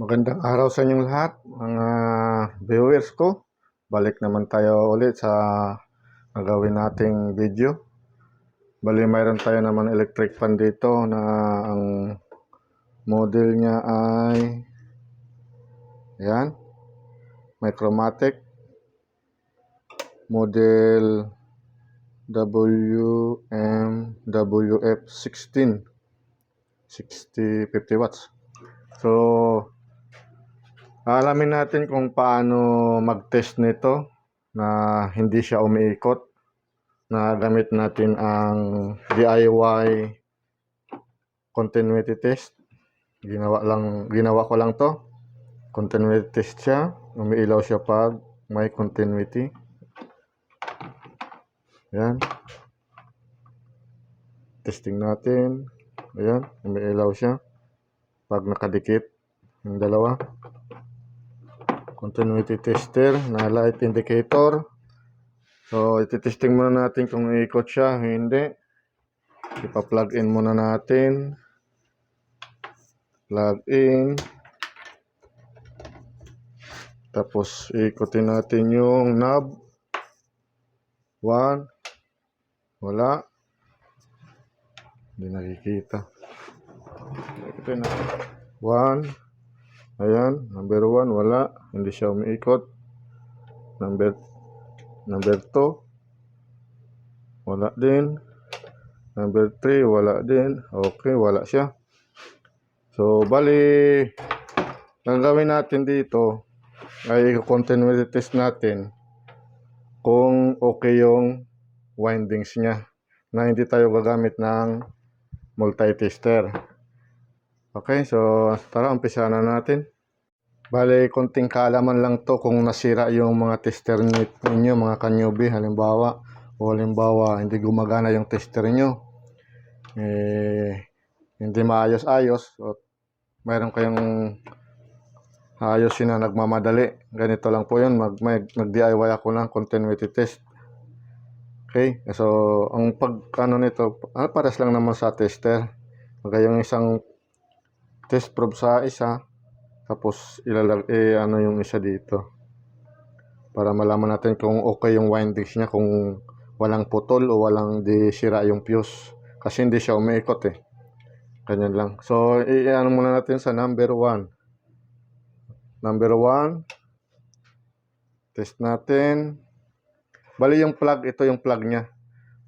Magandang araw sa inyong lahat, mga viewers ko. Balik naman tayo ulit sa nagawin nating video. Bali, mayroon tayo naman electric fan dito na ang model niya ay yan, Micromatic model WMWF16 60-50 watts. So, alamin natin kung paano mag-test nito na hindi siya umiikot na gamit natin ang DIY continuity test. Ginawa lang ginawa ko lang 'to. Continuity test siya. Umiilaw siya pag may continuity. Yan. Testing natin. Ayan, umiilaw siya. Pag nakadikit yung dalawa. Continuity tester na light indicator. So, ititesting muna natin kung iikot siya, hindi. Ipa-plug in muna natin. Plug in. Tapos, ikutin natin yung knob. One. Wala. Hindi nakikita. Ikutin natin. One. Ayan. Number one, wala. Hindi siya umiikot. Number Number 2. Wala din. Number 3. Wala din. Okay, wala siya. So, bali, ang gawin natin dito ay continuity test natin kung okay yung windings niya na hindi tayo gagamit ng multi-tester. Okay, so tara, umpisa na natin. Bale, konting kaalaman lang to kung nasira yung mga tester ni- ninyo, mga kanyubi, halimbawa, o halimbawa, hindi gumagana yung tester nyo. Eh, hindi maayos-ayos, o mayroon kayong ayos na nagmamadali. Ganito lang po yun, mag, mag, mag-DIY ako ng continuity test. Okay, so, ang pag, ano nito, ah, pares lang naman sa tester. Kaya yung isang test probe sa isa, tapos ilalag eh ano yung isa dito. Para malaman natin kung okay yung windings niya kung walang putol o walang di sira yung fuse. Kasi hindi siya umiikot eh. Ganyan lang. So, i-ano muna natin sa number 1. Number 1. Test natin. Bali yung plug, ito yung plug niya.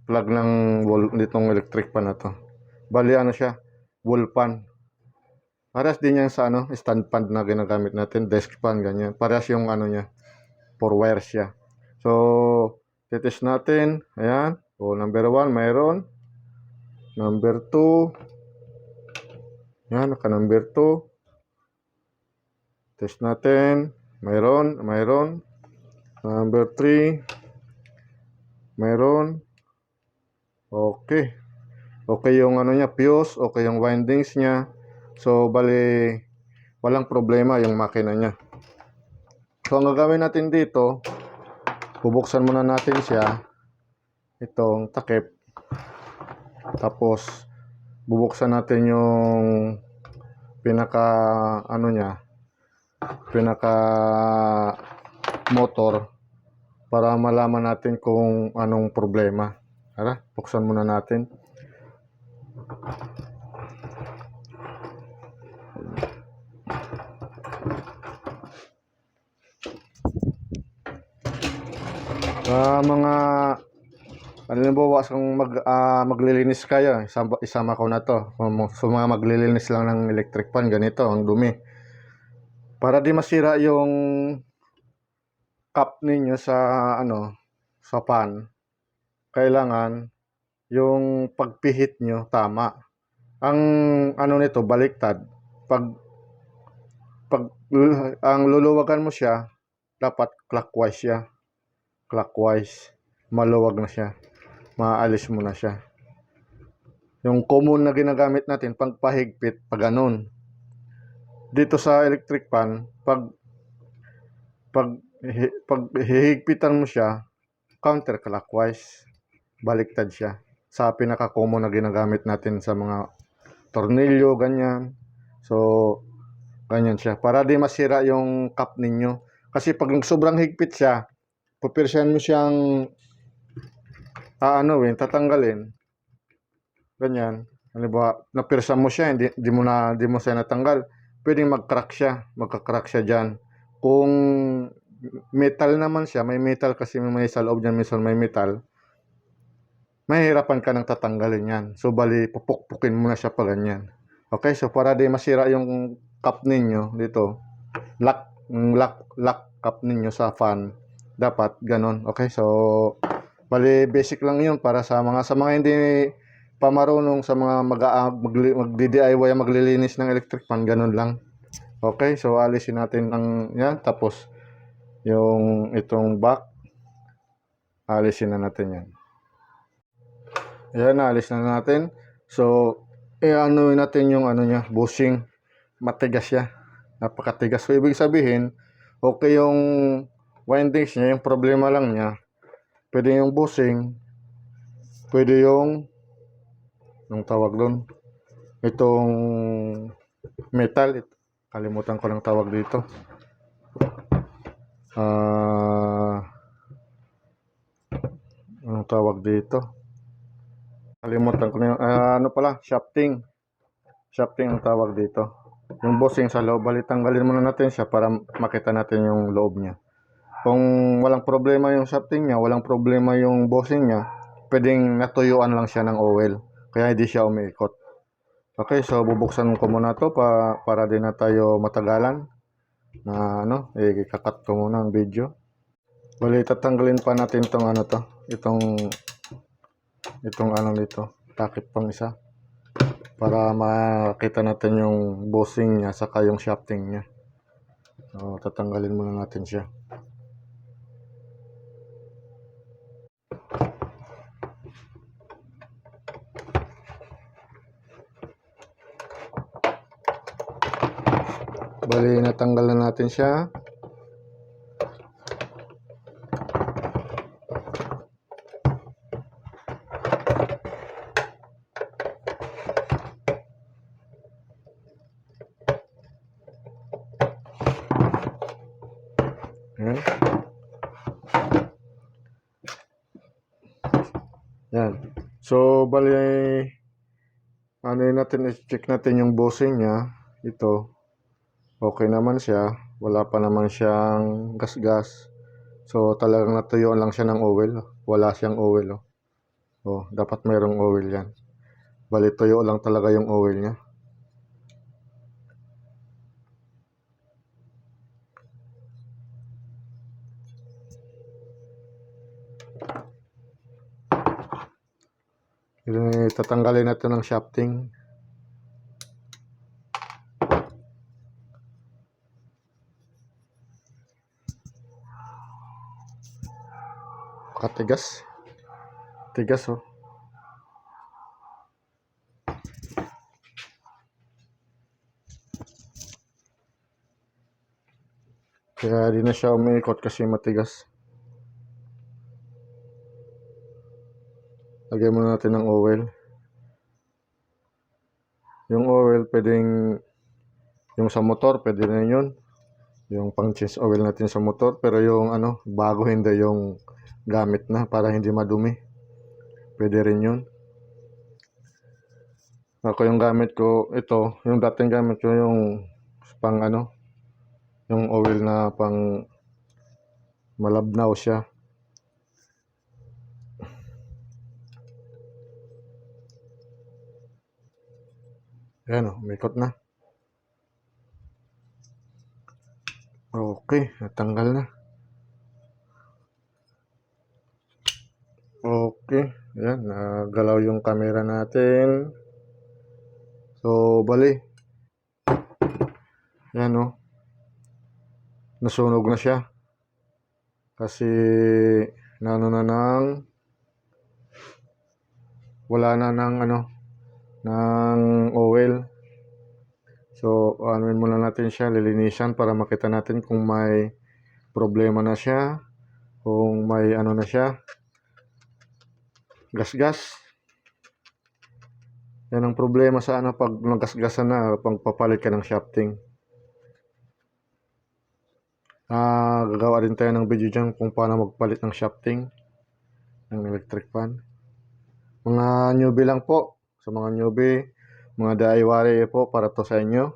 Plug ng wall nitong electric pan na to. Bali ano siya? Wall pan. Parehas din yan sa ano, stand fan na ginagamit natin, desk fan, ganyan. Parehas yung ano niya, four wires siya. So, titest natin, ayan. O, number 1, mayroon. Number 2. Yan, naka number 2. Test natin, mayroon, mayroon. Number 3. Mayroon. Okay. Okay yung ano niya, fuse, okay yung windings niya. So, bali, walang problema yung makina niya. So, ang gagawin natin dito, bubuksan muna natin siya, itong takip. Tapos, bubuksan natin yung pinaka, ano niya, pinaka motor para malaman natin kung anong problema. Tara, buksan muna natin. Sa mga halimbawa sa mag ah, maglilinis kayo, isama, isama ko na to. Kung Sa mga maglilinis lang ng electric fan, ganito, ang dumi. Para di masira yung cup ninyo sa ano, sa pan, kailangan yung pagpihit nyo tama. Ang ano nito, baliktad. Pag pag ang luluwagan mo siya, dapat clockwise siya clockwise, maluwag na siya. Maalis mo na siya. Yung common na ginagamit natin, pag pahigpit, pag ganun. Dito sa electric fan, pag pag pag hihigpitan mo siya, counterclockwise, baliktad siya. Sa pinaka-common na ginagamit natin sa mga tornilyo, ganyan. So, Ganyan siya. Para di masira yung cup ninyo. Kasi pag sobrang higpit siya, pupirsyan mo siyang aanuin, tatanggalin. Ganyan. Halimbawa, napirsa mo siya, hindi, hindi mo na, hindi mo siya natanggal. Pwedeng mag-crack siya. Magka-crack siya dyan. Kung metal naman siya, may metal kasi may sa loob niyan, minsan may metal, mahirapan ka nang tatanggalin yan. So, bali, pupukpukin mo na siya pa ganyan. Okay, so para di masira yung cup ninyo dito, lock, lock, lock cup ninyo sa fan, dapat ganon. Okay, so, bali, basic lang yun para sa mga, sa mga hindi pa marunong sa mga mag, mag, magdi-DIY, maglilinis ng electric fan, ganon lang. Okay, so alisin natin ang yan, tapos yung itong back, alisin na natin yan. Yan, alis na natin. So, eh, ano natin yung ano niya, bushing. Matigas siya. Napakatigas. So, ibig sabihin, okay yung windings niya, yung problema lang niya. Pwede yung bushing. Pwede yung, anong tawag doon? Itong metal. It- Kalimutan ko ng tawag dito. Ah, anong tawag dito? Kalimutan ko na yung, ah, ano pala, shafting. Shafting ang tawag dito. Yung bossing sa loob, bali tanggalin muna natin siya para makita natin yung loob niya. Kung walang problema yung shafting niya, walang problema yung bossing niya, pwedeng natuyuan lang siya ng oil. Kaya hindi siya umiikot. Okay, so bubuksan ko muna to pa, para din na tayo matagalan. Na ano, kakat ko muna ang video. Bali, tatanggalin pa natin tong ano to, itong itong ano nito, takip pang isa para makita natin yung bossing niya saka yung shafting niya. So, tatanggalin muna natin siya. Bali, natanggal na natin siya. Ayan. Yan. So, bali, ano natin, check natin yung bossing niya. Ito. Okay naman siya. Wala pa naman siyang gas-gas. So, talagang natuyuan lang siya ng oil. Wala siyang oil. Oh. oh dapat mayroong oil yan. Bali, tuyo lang talaga yung oil niya. Eh, tatanggalin natin ng shafting. Katigas. Tigas oh. Kaya di na siya umiikot kasi matigas. Lagyan muna natin ng oil. Yung oil, pwedeng yung sa motor, pwede na yun. Yung pang change oil natin sa motor. Pero yung ano, bago hindi yung gamit na para hindi madumi. Pwede rin yun. Ako yung gamit ko, ito, yung dating gamit ko yung pang ano, yung oil na pang malabnaw siya. Ayan o, umikot na. Okay, natanggal na. Okay, ayan, nagalaw yung camera natin. So, bali. Ayan o. Nasunog na siya. Kasi, nano na ng wala na ng ano, ng oil. So, anuin muna natin siya, lilinisan para makita natin kung may problema na siya, kung may ano na siya, gasgas. Yan ang problema sa ano pag nagasgasan na, pag papalit ka ng shafting. Ah, gagawa din tayo ng video dyan kung paano magpalit ng shafting ng electric fan. Mga newbie lang po. Sa mga newbie, mga DIY po para to sa inyo.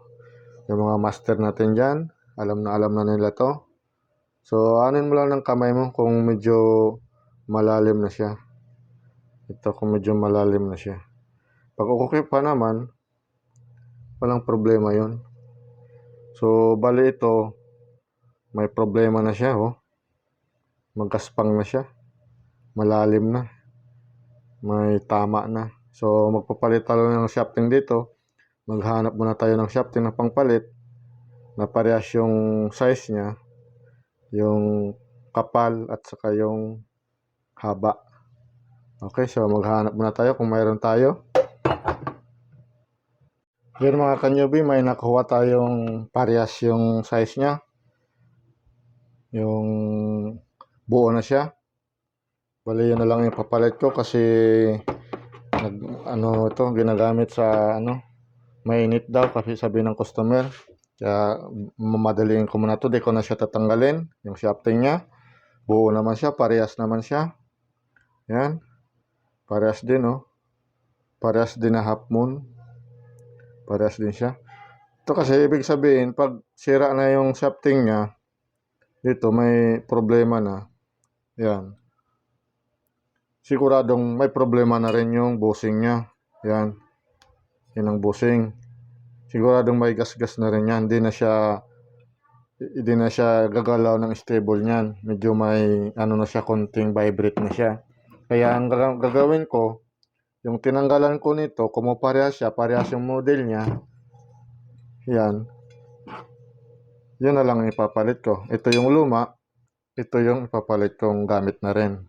Yung mga master natin dyan, alam na alam na nila to. So, anin mo lang ng kamay mo kung medyo malalim na siya. Ito kung medyo malalim na siya. Pag okay pa naman, walang problema yon. So, bali ito, may problema na siya, oh. Magaspang na siya. Malalim na. May tama na. So, magpapalit tayo ng shafting dito. Maghanap muna tayo ng shafting na pangpalit na parehas yung size niya, yung kapal at saka yung haba. Okay, so maghanap muna tayo kung mayroon tayo. Yan mga kanyubi, may nakuha tayong parehas yung size niya. Yung buo na siya. Bali yun na lang yung papalit ko kasi nag, ano ito, ginagamit sa ano, mainit daw kasi sabi ng customer. Kaya mamadaliin ko muna to, di ko na siya tatanggalin, yung shafting niya. Buo naman siya, parehas naman siya. Yan. Parehas din, oh. Parehas din na half moon. Parehas din siya. Ito kasi ibig sabihin, pag sira na yung shafting niya, dito may problema na. Yan. Siguradong may problema na rin yung bushing niya. Yan. Yan ang bushing. Siguradong may gas-gas na rin yan. Hindi na siya hindi na siya gagalaw ng stable niyan. Medyo may ano na siya, konting vibrate na siya. Kaya ang gaga- gagawin ko, yung tinanggalan ko nito, kung parehas siya, parehas yung model niya, yan, yun na lang ang ipapalit ko. Ito yung luma, ito yung ipapalit kong gamit na rin.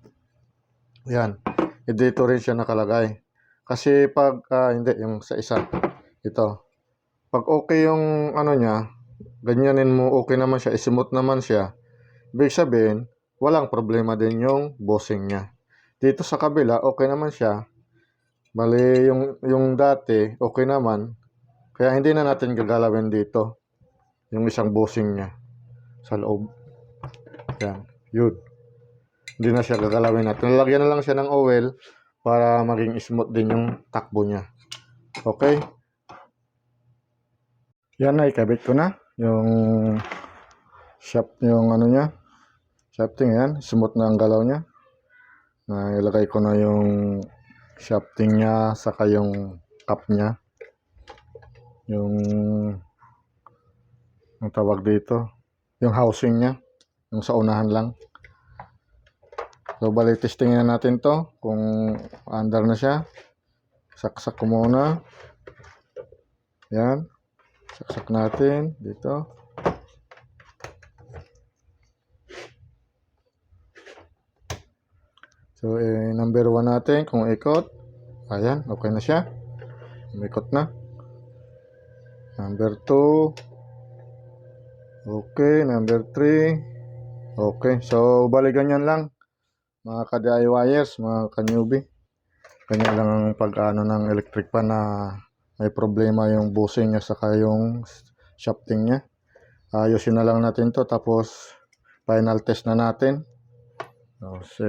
Yan. E dito rin siya nakalagay. Kasi pag, ah, hindi, yung sa isa, ito. Pag okay yung ano niya, ganyanin mo, okay naman siya, smooth naman siya, ibig sabihin, walang problema din yung bossing niya. Dito sa kabila, okay naman siya. Bali, yung, yung dati, okay naman. Kaya hindi na natin gagalawin dito. Yung isang bossing niya. Sa loob. Yan. Yun. Hindi na siya gagalawin natin. Lalagyan na lang siya ng oil para maging smooth din yung takbo niya. Okay? Yan na, ikabit ko na. Yung shaft, yung ano niya. Shafting yan. Smooth na ang galaw niya. Na ilagay ko na yung shafting niya saka yung cup niya. Yung ang tawag dito. Yung housing niya. Yung sa unahan lang. So, bali, testingin na natin to. Kung under na siya. Saksak ko muna. Yan. Saksak natin. Dito. So, eh, number 1 natin. Kung ikot. Ayan. Okay na siya. Umikot na. Number 2. Okay. Number 3. Okay. So, bali ganyan lang. Mga ka-DIYers, mga ka-newbie. Ganyan lang ang pag-ano ng electric pan na may problema yung bushing niya saka yung shafting niya. Ayusin na lang natin to tapos final test na natin. So, si,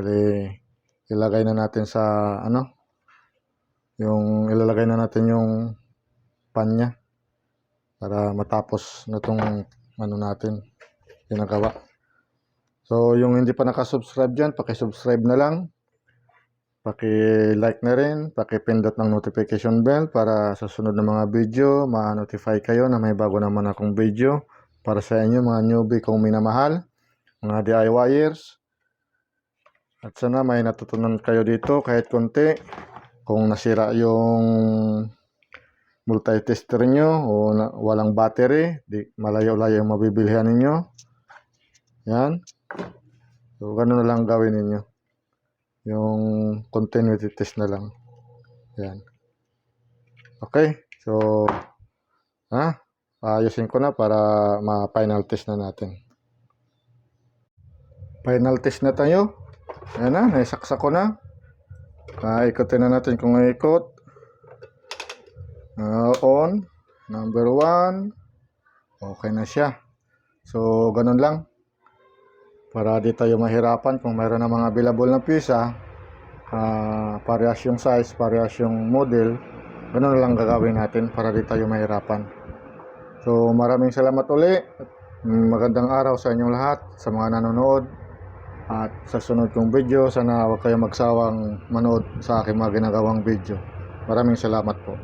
bali, ilagay na natin sa ano yung ilalagay na natin yung pan niya para matapos na tong ano natin ginagawa. So, yung hindi pa nakasubscribe dyan, pakisubscribe na lang. Paki-like na rin, paki-pindot ng notification bell para sa sunod na mga video, ma-notify kayo na may bago naman akong video para sa inyo mga newbie kong minamahal, mga DIYers. At sana may natutunan kayo dito kahit konti. Kung nasira yung multi-tester nyo o na, walang battery, di, malayo-layo yung mabibilihan ninyo. Yan. So, ganun na lang gawin ninyo. Yung continuity test na lang. Yan. Okay. So, ha? Ayusin ko na para ma-final test na natin. Final test na tayo. Ayan na, naisaksak ko na. Ah, ikotin na natin kung ikot. Ah, on. Number 1. Okay na siya. So, ganun lang. Para di tayo mahirapan kung mayroon na mga available na pisa, ah, parehas yung size, parehas yung model, ganun lang gagawin natin para di tayo mahirapan. So, maraming salamat uli. Magandang araw sa inyong lahat, sa mga nanonood. At sa sunod kong video, sana huwag kayong magsawang manood sa aking mga ginagawang video. Maraming salamat po.